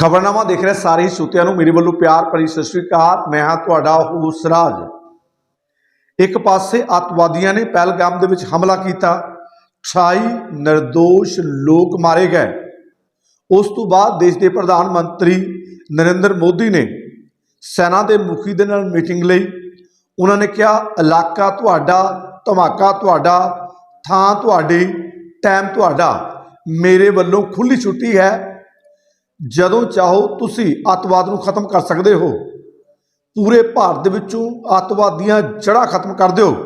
ਖਬਰਨਾਮਾ ਦੇਖ ਰਹੇ ਸਾਰੇ ਹੀ ਸਰੋਤਿਆਂ ਨੂੰ। ਮੇਰੇ ਵੱਲੋਂ ਪਿਆਰ ਭਰੀ ਸਤਿ ਸ਼੍ਰੀ ਅਕਾਲ। ਮੈਂ ਹਾਂ ਤੁਹਾਡਾ ਹੂਸਰਾਜ ਇੱਕ ਪਾਸੇ ਅੱਤਵਾਦੀਆਂ ਨੇ ਪਹਿਲਗਾਮ ਦੇ ਵਿੱਚ ਹਮਲਾ ਕੀਤਾ। 28 ਨਿਰਦੋਸ਼ ਲੋਕ ਮਾਰੇ ਗਏ। ਉਸ ਤੋਂ ਬਾਅਦ ਦੇਸ਼ ਦੇ ਪ੍ਰਧਾਨ ਮੰਤਰੀ ਨਰਿੰਦਰ ਮੋਦੀ ਨੇ ਸੈਨਾ ਦੇ ਮੁਖੀ ਦੇ ਨਾਲ ਮੀਟਿੰਗ ਲਈ। ਉਹਨਾਂ ਨੇ ਕਿਹਾ, ਇਲਾਕਾ ਤੁਹਾਡਾ, ਧਮਾਕਾ ਤੁਹਾਡਾ, ਥਾਂ ਤੁਹਾਡੀ ਟਾਈਮ ਤੁਹਾਡਾ। ਮੇਰੇ ਵੱਲੋਂ ਖੁੱਲੀ ਛੁੱਟੀ ਹੈ। ਜਦੋਂ ਚਾਹੋ ਤੁਸੀਂ ਅੱਤਵਾਦ ਨੂੰ ਖਤਮ ਕਰ ਸਕਦੇ ਹੋ। ਪੂਰੇ ਭਾਰਤ ਦੇ ਵਿੱਚੋਂ ਅੱਤਵਾਦੀਆਂ ਜੜ੍ਹਾਂ ਖਤਮ ਕਰ ਦਿਓ।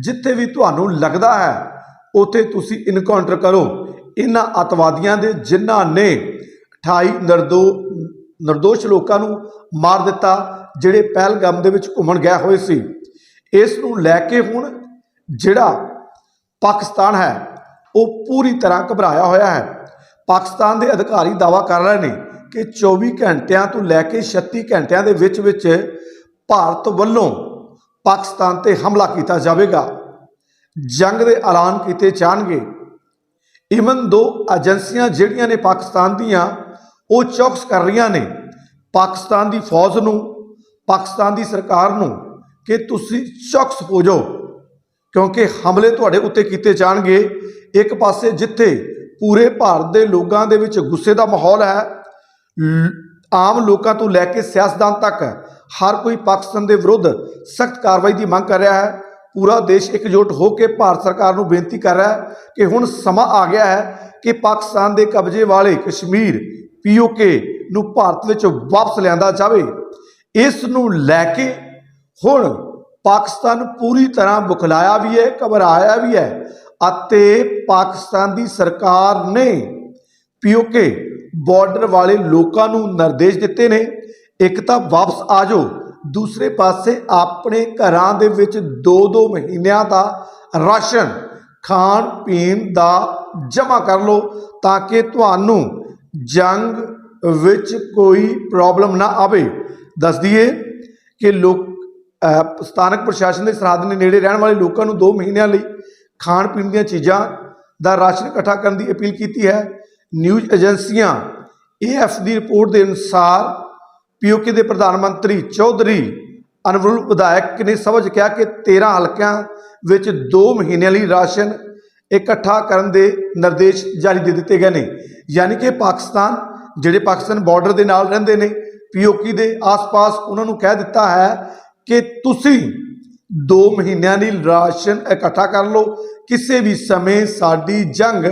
ਜਿੱਥੇ ਵੀ ਤੁਹਾਨੂੰ ਲੱਗਦਾ ਹੈ, ਉੱਥੇ ਤੁਸੀਂ ਇਨਕਾਊਂਟਰ ਕਰੋ। ਇਹਨਾਂ ਅੱਤਵਾਦੀਆਂ ਦੇ ਜਿਨ੍ਹਾਂ ਨੇ 28 ਨਿਰਦੋ, ਨਿਰਦੋਸ਼ ਲੋਕਾਂ ਨੂੰ ਮਾਰ ਦਿੱਤਾ, ਜਿਹੜੇ ਪਹਿਲਗਾਮ ਦੇ ਵਿੱਚ ਘੁੰਮਣ ਗਏ ਹੋਏ ਸੀ। ਇਸ ਨੂੰ ਲੈ ਕੇ ਹੁਣ ਜਿਹੜਾ ਪਾਕਿਸਤਾਨ ਹੈ, ਉਹ ਪੂਰੀ ਤਰ੍ਹਾਂ ਘਬਰਾਇਆ ਹੋਇਆ ਹੈ। ਪਾਕਿਸਤਾਨ ਦੇ ਅਧਿਕਾਰੀ ਦਾਵਾ ਕਰ ਰਹੇ ਨੇ ਕਿ 24 ਘੰਟਿਆਂ ਤੋਂ ਲੈ ਕੇ 36 ਘੰਟਿਆਂ ਦੇ ਵਿੱਚ ਵਿੱਚ ਭਾਰਤ ਵੱਲੋਂ ਪਾਕਿਸਤਾਨ ਤੇ ਹਮਲਾ ਕੀਤਾ ਜਾਵੇਗਾ। ਜੰਗ ਦੇ ਐਲਾਨ ਕੀਤੇ ਜਾਣਗੇ। ਇਵਨ ਦੋ ਏਜੰਸੀਆਂ ਜਿਹੜੀਆਂ ਨੇ ਪਾਕਿਸਤਾਨ ਦੀਆਂ, ਉਹ ਚੌਕਸ ਕਰ ਰਹੀਆਂ ਨੇ। ਪਾਕਿਸਤਾਨ ਦੀ ਫੌਜ ਨੂੰ, ਪਾਕਿਸਤਾਨ ਦੀ ਸਰਕਾਰ ਨੂੰ ਕਿ ਤੁਸੀਂ ਚੌਕਸ ਹੋ ਜਾਓ ਕਿਉਂਕਿ ਹਮਲੇ ਤੁਹਾਡੇ ਉੱਤੇ ਕੀਤੇ ਜਾਣਗੇ। ਇੱਕ ਪਾਸੇ ਜਿੱਥੇ ਪੂਰੇ ਭਾਰਤ ਦੇ ਲੋਕਾਂ ਦੇ ਵਿੱਚ ਗੁੱਸੇ ਦਾ ਮਾਹੌਲ ਹੈ। ਆਮ ਲੋਕਾਂ ਤੋਂ ਲੈ ਕੇ ਸਿਆਸਤਦਾਨ ਤੱਕ ਹਰ ਕੋਈ ਪਾਕਿਸਤਾਨ ਦੇ ਵਿਰੁੱਧ ਸਖਤ ਕਾਰਵਾਈ ਦੀ ਮੰਗ ਕਰ ਰਿਹਾ ਹੈ। ਪੂਰਾ ਦੇਸ਼ ਇਕਜੁੱਟ ਹੋ ਕੇ ਭਾਰਤ ਸਰਕਾਰ ਨੂੰ ਬੇਨਤੀ ਕਰ ਰਿਹਾ ਹੈ ਕਿ ਹੁਣ ਸਮਾਂ ਆ ਗਿਆ ਹੈ ਕਿ ਪਾਕਿਸਤਾਨ ਦੇ ਕਬਜ਼ੇ ਵਾਲੇ ਕਸ਼ਮੀਰ ਪੀਓਕੇ ਨੂੰ ਭਾਰਤ ਵਿੱਚ ਵਾਪਸ ਲਿਆਂਦਾ ਜਾਵੇ। ਇਸ ਨੂੰ ਲੈ ਕੇ ਹੁਣ ਪਾਕਿਸਤਾਨ ਪੂਰੀ ਤਰ੍ਹਾਂ ਬੁਖਲਾਇਆ ਵੀ ਹੈ, ਘਬਰਾਇਆ ਵੀ ਹੈ ਅਤੇ ਪਾਕਿਸਤਾਨ ਦੀ ਸਰਕਾਰ ਨੇ ਪੀਓਕੇ ਬਾਰਡਰ ਵਾਲੇ ਲੋਕਾਂ ਨੂੰ ਨਿਰਦੇਸ਼ ਦਿੱਤੇ ਨੇ, ਇੱਕ ਤਾਂ ਵਾਪਸ ਆ ਜਾਓ, ਦੂਸਰੇ ਪਾਸੇ ਆਪਣੇ ਘਰਾਂ ਦੇ ਵਿੱਚ 2-2 ਮਹੀਨਿਆਂ ਦਾ ਰਾਸ਼ਨ, ਖਾਣ, ਪੀਣ ਦਾ ਜਮ੍ਹਾਂ ਕਰ ਲਓ ਤਾਂ ਕਿ ਤੁਹਾਨੂੰ ਜੰਗ ਵਿੱਚ ਕੋਈ ਪ੍ਰੋਬਲਮ ਨਾ ਆਵੇ। ਦੱਸ ਦਈਏ ਕਿ ਲੋਕ ਸਥਾਨਕ ਪ੍ਰਸ਼ਾਸਨ ਦੇ ਸਰਹੱਦ ਦੇ ਨੇੜੇ ਰਹਿਣ ਵਾਲੇ ਲੋਕਾਂ ਨੂੰ 2 ਮਹੀਨਿਆਂ ਲਈ ਖਾਣ ਪੀਣ ਦੀਆਂ ਚੀਜ਼ਾਂ ਦਾ ਰਾਸ਼ਨ ਇਕੱਠਾ ਕਰਨ ਦੀ ਅਪੀਲ ਕੀਤੀ ਹੈ। ਨਿਊਜ਼ ਏਜੰਸੀਆਂ ਏਐਫ ਦੀ ਰਿਪੋਰਟ ਦੇ ਅਨੁਸਾਰ ਪੀਓਕੇ ਦੇ ਪ੍ਰਧਾਨ ਮੰਤਰੀ ਚੌਧਰੀ ਅਨਵਰੁਲ ਵਿਧਾਇਕ ਨੇ ਸਮਝ ਕਿਹਾ ਕਿ 13 ਹਲਕਿਆਂ ਵਿੱਚ 2 ਮਹੀਨਿਆਂ ਲਈ ਰਾਸ਼ਨ ਇਕੱਠਾ ਕਰਨ ਦੇ ਨਿਰਦੇਸ਼ ਜਾਰੀ ਦੇ ਦਿੱਤੇ ਗਏ ਨੇ। ਯਾਨੀ ਕਿ ਪਾਕਿਸਤਾਨ, ਜਿਹੜੇ ਪਾਕਿਸਤਾਨ ਬਾਰਡਰ ਦੇ ਨਾਲ ਰਹਿੰਦੇ ਨੇ, ਪੀਓਕੇ ਦੇ ਆਸ-ਪਾਸ ਉਹਨਾਂ ਨੂੰ ਕਹਿ ਦਿੱਤਾ ਹੈ ਕਿ ਤੁਸੀਂ 2 ਮਹੀਨਿਆਂ ਲਈ ਰਾਸ਼ਨ ਇਕੱਠਾ ਕਰ ਲਓ। ਕਿਸੇ ਵੀ ਸਮੇਂ ਸਾਡੀ ਜੰਗ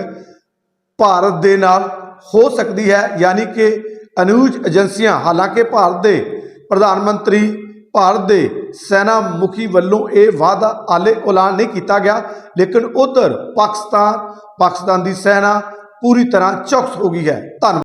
ਭਾਰਤ ਦੇ ਨਾਲ ਹੋ ਸਕਦੀ ਹੈ, ਯਾਨੀ ਕਿ ਅਨੁਜ ਏਜੰਸੀਆਂ, ਹਾਲਾਂਕਿ ਭਾਰਤ ਦੇ ਪ੍ਰਧਾਨ ਮੰਤਰੀ, ਭਾਰਤ ਦੇ ਸੈਨਾ ਮੁਖੀ ਵੱਲੋਂ ਇਹ ਵਾਅਦਾ ਆਲੇ ਐਲਾਨ ਨਹੀਂ ਕੀਤਾ ਗਿਆ, ਲੇਕਿਨ ਉਧਰ ਪਾਕਿਸਤਾਨ ਪਾਕਿਸਤਾਨ ਦੀ ਸੈਨਾ ਪੂਰੀ ਤਰ੍ਹਾਂ ਚੌਕਸ ਹੋ ਗਈ ਹੈ। ਧੰਨਵਾਦ।